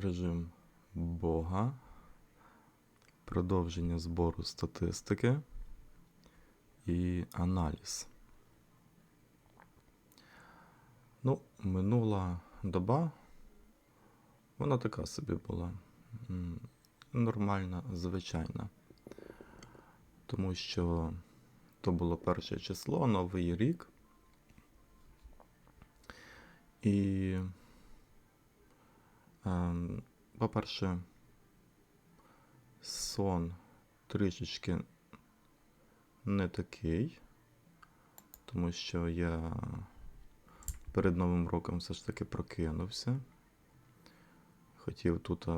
режим Бога, продовження збору статистики і аналіз. Ну, минула доба, вона така собі була. Нормальна, звичайна. Тому що то було перше число, Новий рік. І, по-перше, сон трішечки не такий, тому що я перед Новим роком все ж таки прокинувся. Хотів тут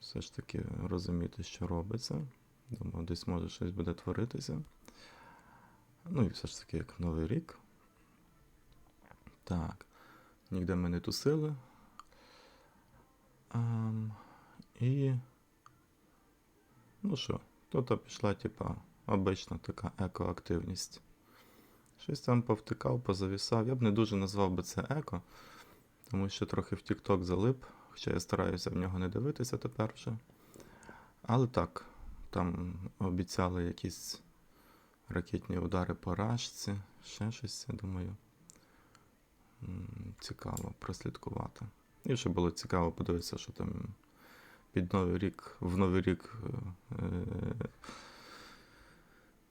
все ж таки розуміти, що робиться. Думаю, десь може щось буде творитися. Ну і все ж таки, як Новий рік. Так. Ніде ми не тусили. Ем, і. Ну що, тут пішла, типа, обична така екоактивність. Щось там повтикав, позавісав. Я б не дуже назвав би це еко, тому що трохи в TikTok залип, хоча я стараюся в нього не дивитися тепер вже. Але так, там обіцяли якісь ракетні удари по рашці, ще щось, я думаю. Цікаво прослідкувати. І ще було цікаво подивитися, що там під Новий рік, в Новий рік, е, е,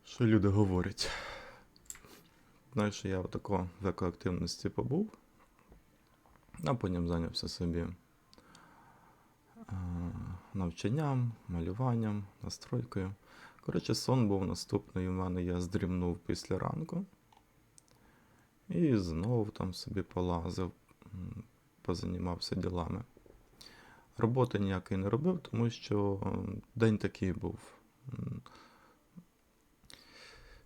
що люди говорять. Що я отако в екоактивності побув, а потім зайнявся собі е, навчанням, малюванням, настройкою. Коротше, сон був наступний у мене, я здрімнув після ранку. І знову там собі полазив, позанімався ділами. Роботи ніякої не робив, тому що день такий був.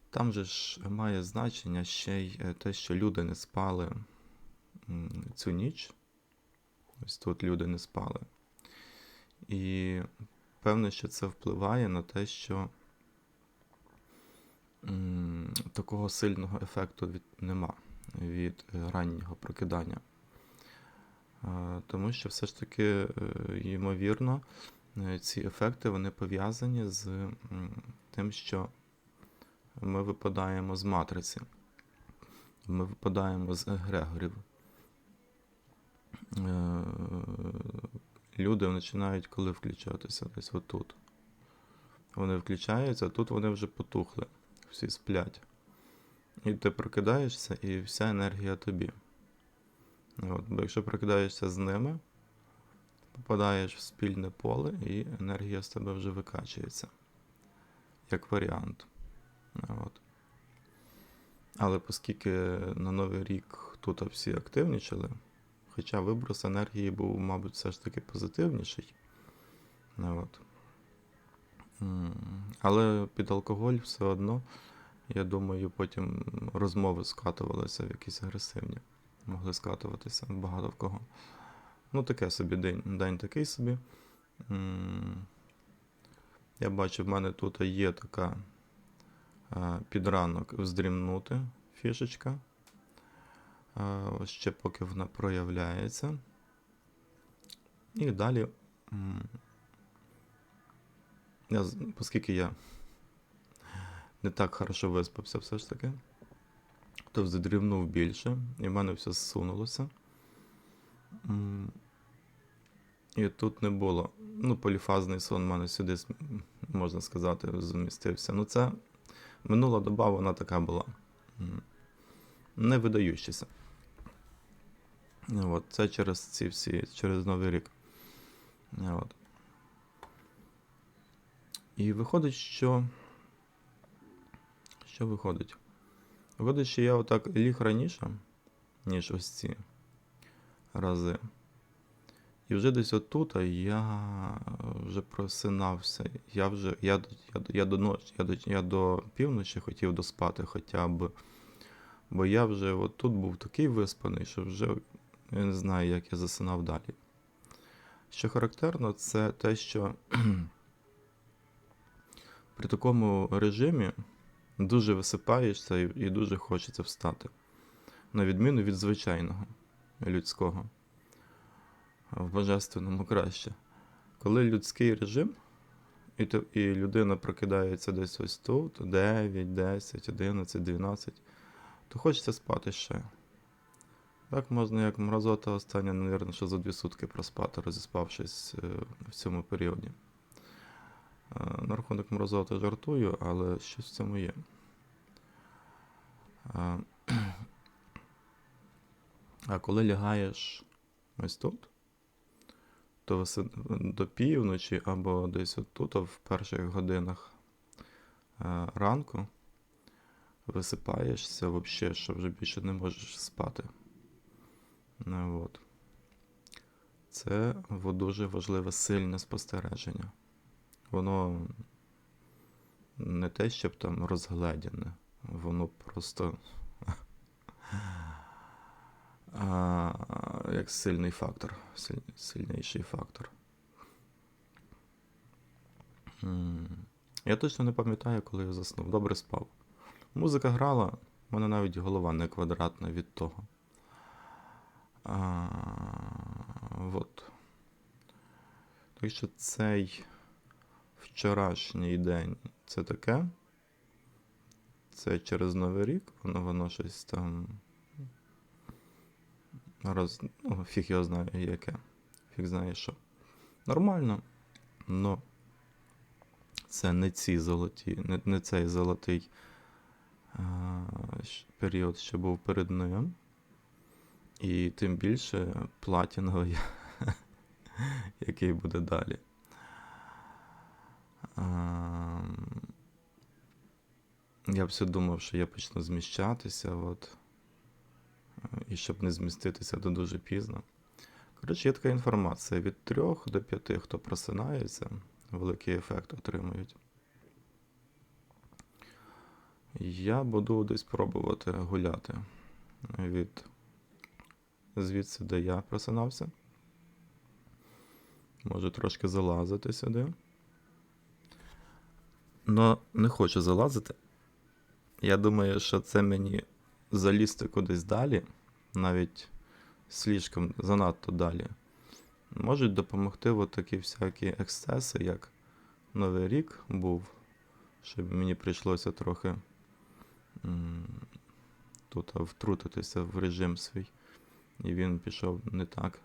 Там же ж має значення ще й е, те, що люди не спали цю ніч. Ось тут люди не спали. І певно, що це впливає на те, що такого сильного ефекту від, нема від е, раннього прокидання. Тому що все ж таки, е, ймовірно, е, ці ефекти вони пов'язані з тим, що ми випадаємо з матриці, ми випадаємо з егрегорів. Е, Люди починають коли включатися десь отут. Вони включаються, а тут вони вже потухли, всі сплять. І ти прокидаєшся, і вся енергія тобі. От, бо якщо прокидаєшся з ними, попадаєш в спільне поле, і енергія з тебе вже викачується. Як варіант. От. Але оскільки на Новий рік тут всі активнічали, хоча виброс енергії був, мабуть, все ж таки позитивніший. От. Але під алкоголь все одно, я думаю, потім розмови скатувалися в якісь агресивні. Могли скатуватися багато в кого. Ну, таке собі день, день такий собі. Я бачу, в мене тут є така е, під ранок вздрімнути фішечка. Е, ще поки вона проявляється. І далі, я, оскільки я не так хорошо виспався все ж таки, то задрівнув більше, і в мене все зсунулося. І тут не було. Ну, поліфазний сон в мене сюди, можна сказати, змістився. Ну, це минула доба, вона така була. Не видаючися. От, це через ці всі, через Новий рік. От. І виходить, що. Що виходить? Що я отак ліг раніше, ніж ось ці рази. І вже десь отут я вже просинався. Я вже я, я, я, до ночі, я, до, я до півночі хотів доспати хоча б. Бо я вже от тут був такий виспаний, що вже я не знаю, як я засинав далі. Що характерно, це те, що при такому режимі дуже висипаєшся і, дуже хочеться встати. На відміну від звичайного людського. в божественному краще. Коли людський режим, і, то, і людина прокидається десь ось тут, 9, 10, 11, 12, то хочеться спати ще. Так можна, як мразота остання, мабуть, що за дві сутки проспати, розіспавшись е, в цьому періоді. Е, На рахунок мразоти жартую, але щось в цьому є. А, а коли лягаєш ось тут, то до півночі або десь отут, в перших годинах е, ранку, висипаєшся взагалі, що вже більше не можеш спати. Ну, от. Це дуже важливе сильне спостереження. Воно не те, щоб там розгледяне, воно просто а, як сильний фактор, силь- сильніший фактор. Я точно не пам'ятаю, коли я заснув. Добре спав. Музика грала, в мене навіть голова не квадратна від того. А, вот. Так що цей вчорашній день це таке. Це через Новий рік, воно, воно щось там. Роз... Ну, фіг його знає яке. Фіг знає що. Нормально. Но це не ці золоті, не, не цей золотий а, період, що був перед ним. І тим більше платіновий, який буде далі. Я все думав, що я почну зміщатися, от. І щоб не зміститися до дуже пізно. Коротше, є така інформація: від 3 до 5, хто просинається, великий ефект отримують. Я буду десь пробувати гуляти від звідси, де я просинався. Можу трошки залазити сюди. Но не хочу залазити. Я думаю, що це мені залізти кудись далі, навіть слишком занадто далі, можуть допомогти от такі всякі ексцеси, як Новий рік був, щоб мені прийшлося трохи тут втрутитися в режим свій, і він пішов не так.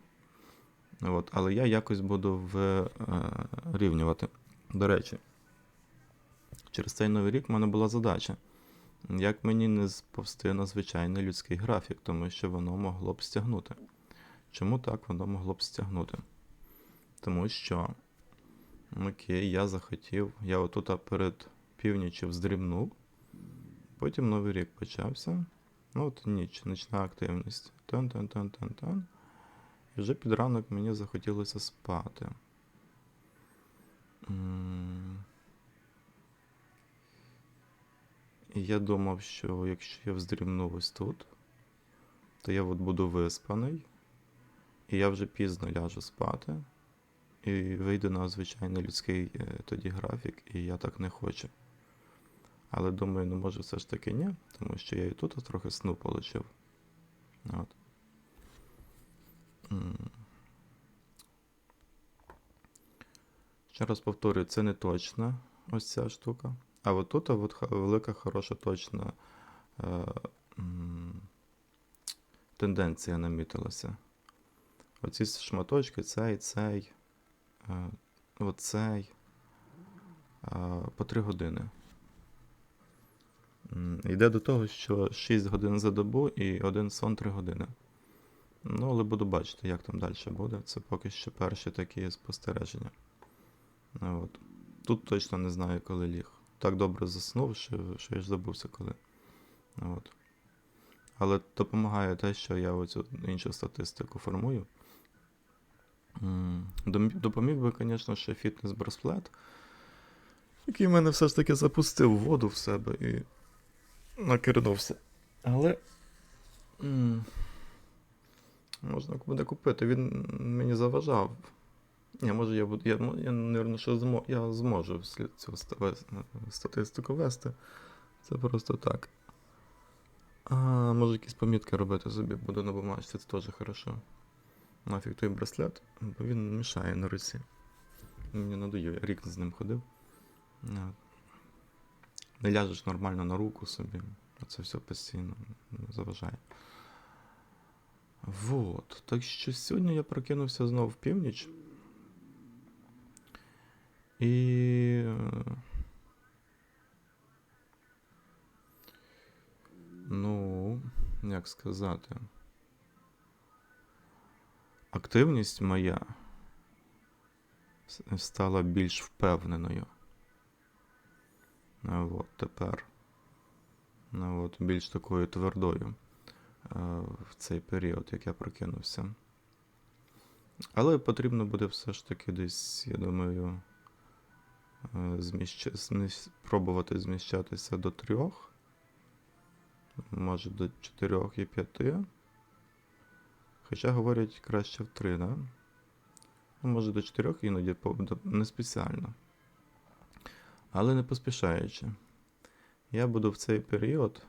От, але я якось буду вирівнювати. До речі, через цей новий рік в мене була задача. Як мені не сповзти на звичайний людський графік, тому що воно могло б стягнути. Чому так воно могло б стягнути? Тому що, окей, я захотів, я отут перед північю вздрібнув, потім новий рік почався. Ну, от ніч, нічна активність. Тан-тан-тан-тан-тан. І вже під ранок мені захотілося спати. М. я думав, що якщо я вздрімну ось тут, то я от буду виспаний, і я вже пізно ляжу спати, і вийду на звичайний людський е, тоді графік, і я так не хочу. Але думаю, ну може все ж таки ні, тому що я і тут трохи сну получив. От. Ще раз повторюю, це не точна ось ця штука. А от тут от велика, хороша, точна е, тенденція намітилася. Оці шматочки, цей, цей, е, оцей, е, по 3 години. Йде до того, що 6 годин за добу і один сон 3 години. Ну, але буду бачити, як там далі буде. Це поки що перші такі спостереження. От. Тут точно не знаю, коли ліг. Так добре заснув, що, що я ж забувся коли. От. Але допомагає те, що я оцю іншу статистику формую. Допоміг би, звісно, ще фітнес-браслет, який в мене все ж таки запустив воду в себе і накернувся. Але. Можна буде купити. Він мені заважав. Ні, може я буду. Я, я мабуть, що змо, я зможу цю статистику вести. Це просто так. А, може якісь помітки робити собі буду на бумажці, це теж хорошо. нафіг той браслет, бо він мішає на руці. Мені надоїв, я рік з ним ходив. Не ляжеш нормально на руку собі, це все постійно заважає. Вот. Так що сьогодні я прокинувся знову в північ. І. е, Ну, як сказати. Активність моя стала більш впевненою. А От тепер. Ну, от, більш такою твердою е, в цей період, як я прокинувся. Але потрібно буде все ж таки десь, я думаю, зміщ... зміщ- пробувати зміщатися до трьох, може до чотирьох і п'яти. Хоча говорять краще в три, да? Ну, може до чотирьох іноді не спеціально. Але не поспішаючи. Я буду в цей період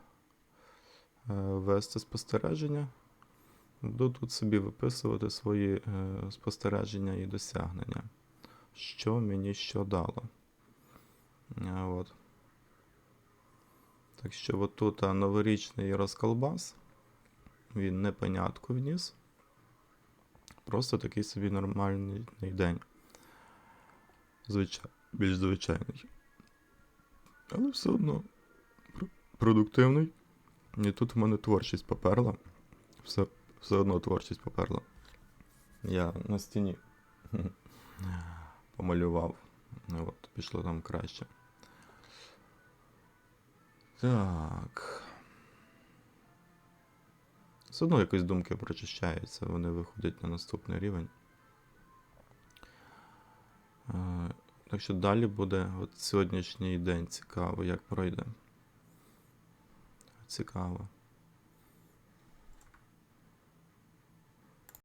е, вести спостереження. Буду тут собі виписувати свої е, спостереження і досягнення. Що мені що дало. Е, от. Так що от тут новорічний розколбас. Він не понятку вніс. Просто такий собі нормальний день. Звичай... Більш звичайний. Але все одно продуктивний. І тут в мене творчість поперла. Все, все одно творчість поперла. Я на стіні помалював. Ну, От, пішло там краще. Так. Все одно якось думки прочищаються, вони виходять на наступний рівень. Е, Так що далі буде от сьогоднішній день цікаво, як пройде. Цікаво.